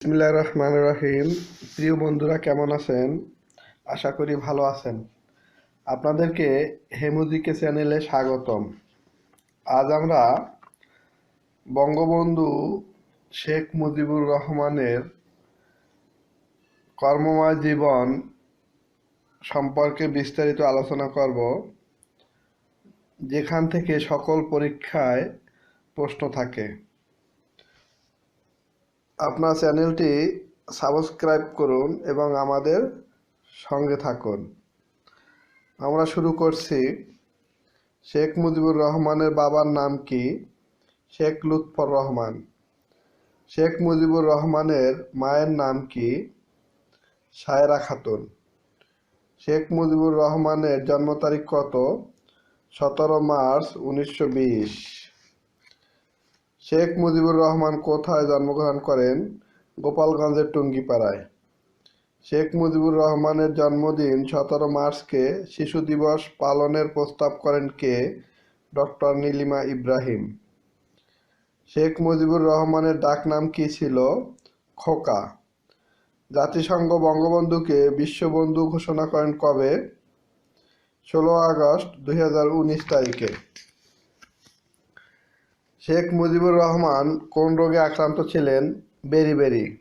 বিসমিল্লাহির রহমানির রহিম। প্রিয় বন্ধুরা, কেমন আছেন? আশা করি ভালো আছেন। আপনাদেরকে হেমুদিকে চ্যানেলে স্বাগতম। আজ আমরা বঙ্গবন্ধু শেখ মুজিবুর রহমানের কর্মময় জীবন সম্পর্কে বিস্তারিত আলোচনা করব, যেখান থেকে সকল পরীক্ষায় প্রশ্ন থাকে। আপনার চ্যানেলটি সাবস্ক্রাইব করুন এবং আমাদের সঙ্গে থাকুন। আমরা শুরু করছি। শেখ মুজিবুর রহমানের বাবার নাম কি? শেখ লুৎফর রহমান। শেখ মুজিবুর রহমানের মায়ের নাম কি? সায়রা খাতুন। শেখ মুজিবুর রহমানের জন্ম তারিখ কত? সতেরো মার্চ উনিশশো বিশ। শেখ মুজিবুর রহমান কোথায় জন্মগ্রহণ করেন? গোপালগঞ্জের টুঙ্গিপাড়ায়। শেখ মুজিবুর রহমানের জন্মদিন সতেরো মার্চকে শিশু দিবস পালনের প্রস্তাব করেন কে? ডক্টর নীলিমা ইব্রাহিম। শেখ মুজিবুর রহমানের ডাকনাম কি ছিল? খোকা। জাতিসংঘ বঙ্গবন্ধুকে বিশ্ববন্ধু ঘোষণা করেন কবে? ষোলো আগস্ট দু হাজার উনিশ তারিখে। শেখ মুজিবুর রহমান কোন রোগে আক্রান্ত ছিলেন? বেরি বেরি।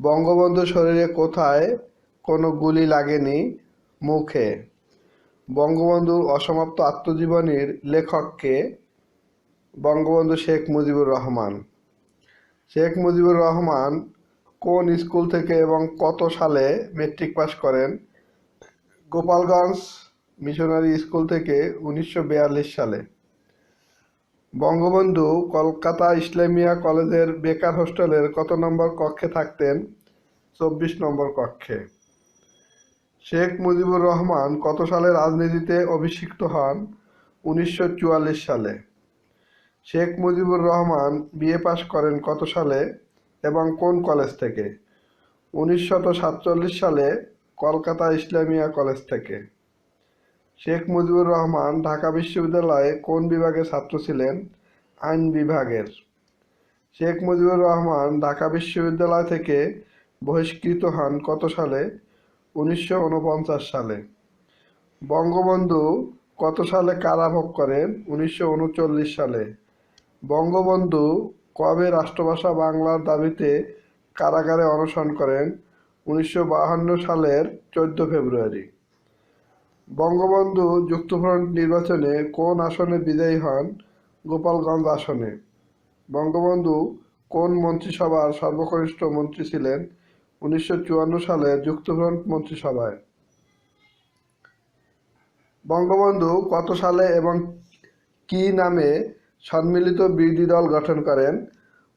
বঙ্গবন্ধু শরীরে কোথায় কোনো গুলি লাগেনি? মুখে। বঙ্গবন্ধুর অসমাপ্ত আত্মজীবনীর লেখককে বঙ্গবন্ধু শেখ মুজিবুর রহমান। শেখ মুজিবুর রহমান কোন স্কুল থেকে এবং কত সালে মেট্রিক পাস করেন? গোপালগঞ্জ মিশনারি স্কুল থেকে উনিশশো বিয়াল্লিশ সালে। বঙ্গবন্ধু কলকাতা ইসলামিয়া কলেজের বেকার হোস্টেলের কত নম্বর কক্ষে থাকতেন? চব্বিশ নম্বর কক্ষে। শেখ মুজিবুর রহমান কত সালে রাজনীতিতে অভিষিক্ত হন? উনিশশো চুয়াল্লিশ সালে। শেখ মুজিবুর রহমান বিএ পাশ করেন কত সালে এবং কোন কলেজ থেকে? উনিশশো সালে কলকাতা ইসলামিয়া কলেজ থেকে। শেখ মুজিবুর রহমান ঢাকা বিশ্ববিদ্যালয়ে কোন বিভাগের ছাত্র ছিলেন? আইন বিভাগের। শেখ মুজিবুর রহমান ঢাকা বিশ্ববিদ্যালয় থেকে বহিষ্কৃত হন কত সালে? উনিশশো ঊনপঞ্চাশ সালে। বঙ্গবন্ধু কত সালে কারাভোগ করেন? উনিশশো উনচল্লিশ সালে। বঙ্গবন্ধু কবে রাষ্ট্রভাষা বাংলার দাবিতে কারাগারে অনশন করেন? উনিশশো সালের চোদ্দ ফেব্রুয়ারি। বঙ্গবন্ধু যুক্তফ্রন্ট নির্বাচনে কোন আসনে বিজয়ী হন? গোপালগঞ্জ আসনে। বঙ্গবন্ধু কোন মন্ত্রিসভার সর্বকনিষ্ঠ মন্ত্রী ছিলেন? উনিশশো চুয়ান্ন সালে যুক্তফ্রন্ট মন্ত্রিসভায়। বঙ্গবন্ধু কত সালে এবং কি নামে সম্মিলিত বিরোধী দল গঠন করেন?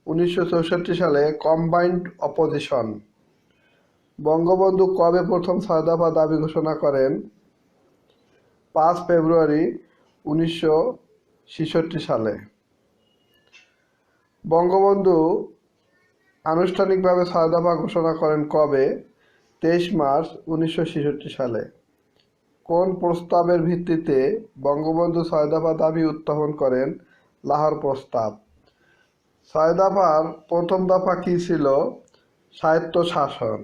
উনিশশো চৌষট্টি সালে কম্বাইন্ড অপোজিশন। বঙ্গবন্ধু কবে প্রথম ছয় দাবি ঘোষণা করেন? পাঁচ ফেব্রুয়ারি উনিশশো ছেষট্টি সালে। বঙ্গবন্ধু আনুষ্ঠানিকভাবে ছয় দফা ঘোষণা করেন কবে? তেইশ মার্চ উনিশশো ছেষট্টি সালে। কোন প্রস্তাবের ভিত্তিতে বঙ্গবন্ধু ছয় দাবি উত্থাপন করেন? লাহোর প্রস্তাব। ছয় দফার প্রথম দফা কী ছিল? সাহিত্য শাসন।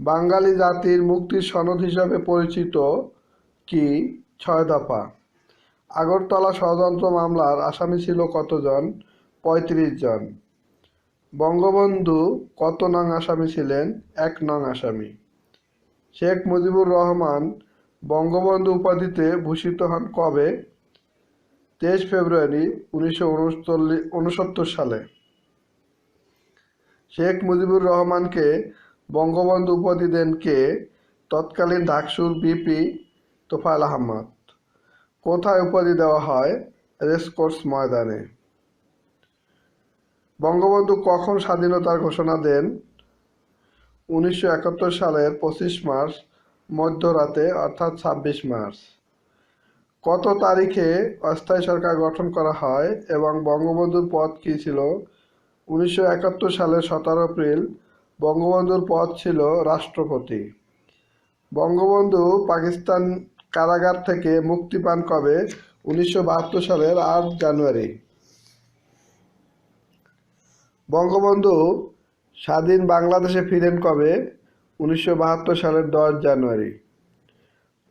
বাঙালি জাতির মুক্তির সনদ হিসাবে পরিচিত কি? ছয় দফা। আগরতলা ষড়যন্ত্র মামলার আসামি ছিল কতজন? পঁয়ত্রিশ জন। বঙ্গবন্ধু কত নং আসামি ছিলেন? এক নং আসামি। শেখ মুজিবুর রহমান বঙ্গবন্ধু উপাধিতে ভূষিত হন কবে? তেইশ ফেব্রুয়ারি উনিশশো উনসত্তর সালে। শেখ মুজিবুর রহমানকে বঙ্গবন্ধু উপাধি দেন কে? তৎকালীন ডাকসুর বিপি তোফায়েল আহমদ। কোথায় উপাধি দেওয়া হয়? রেসকোর্স ময়দানে। বঙ্গবন্ধু কখন স্বাধীনতার ঘোষণা দেন? উনিশশো একাত্তর সালের পঁচিশ মার্চ, মধ্যরাতে, অর্থাৎ ছাব্বিশ মার্চ। কত তারিখে অস্থায়ী সরকার গঠন করা হয় এবং বঙ্গবন্ধুর পদ কী ছিল? উনিশশো একাত্তর সালের সতেরো এপ্রিল, বঙ্গবন্ধুর পদ ছিল রাষ্ট্রপতি। বঙ্গবন্ধু পাকিস্তান কারাগার থেকে মুক্তি পান কবে? উনিশশো বাহাত্তর সালের আট জানুয়ারি। বঙ্গবন্ধু স্বাধীন বাংলাদেশে ফিরেন কবে? উনিশশো বাহাত্তর সালের দশ জানুয়ারি।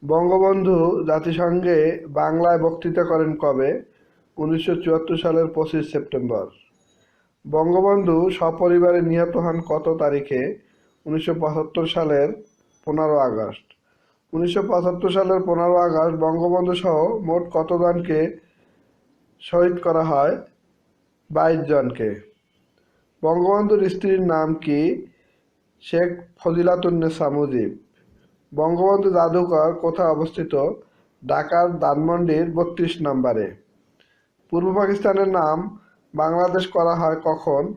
বঙ্গবন্ধু জাতিসংঘে বাংলায় বক্তৃতা করেন কবে? উনিশশো চুয়াত্তর সালের পঁচিশ সেপ্টেম্বর। বঙ্গবন্ধু সপরিবারে নিহত হন কত তারিখে? উনিশশো পঁচাত্তর সালের পনেরো আগস্ট। উনিশশো পঁচাত্তর সালের পনেরো আগস্ট বঙ্গবন্ধু সহ মোট কতজনকে শহীদ করা হয়? বাইশ জনকে। বঙ্গবন্ধুর স্ত্রীর নাম কি? শেখ ফজিলাতুন্নেসা মুজিব। বঙ্গবন্ধু জাদুঘর কোথায় অবস্থিত? ঢাকার ধানমন্ডির বত্রিশ নম্বরে। পূর্ব পাকিস্তানের নাম বাংলাদেশ করা হয় কখন?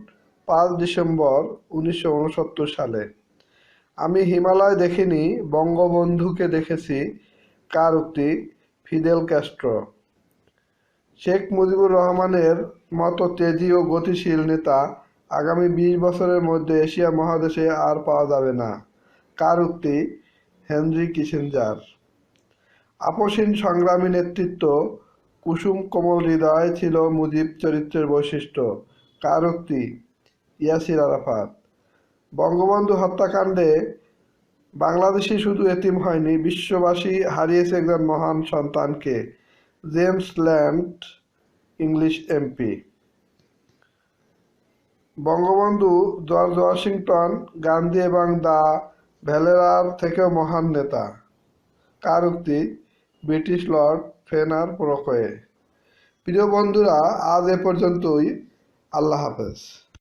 পাঁচ ডিসেম্বর উনিশশো উনসত্তর সালে। আমি হিমালয় দেখিনি, বঙ্গবন্ধুকে দেখেছি, কার উক্তি? Fidel Castro. শেখ মুজিবুর রহমানের মতো তেজি ও গতিশীল নেতা আগামী বিশ বছরের মধ্যে এশিয়া মহাদেশে আর পাওয়া যাবে না। কার উক্তি? Henry Kissinger. আপসীন সংগ্রামী নেতৃত্ব কুসুম কোমল হৃদয় ছিল মুজিব চরিত্রের বৈশিষ্ট্য। কার উক্তি? ইয়াসির আরাফাত। বঙ্গবন্ধু হত্যাকাণ্ডে বাংলাদেশি শুধু এতিম হয়নি, বিশ্ববাসী হারিয়েছে একজন মহান সন্তানকে, James Land, English MP. Bangabandhu George Washington, Gandhi এবং দা ভ্যালেরার থেকেও মহান নেতা। কার উক্তি? British lord Fenner Brockway. প্রিয় বন্ধুরা, আজ এ পর্যন্তই। আল্লাহ হাফেজ।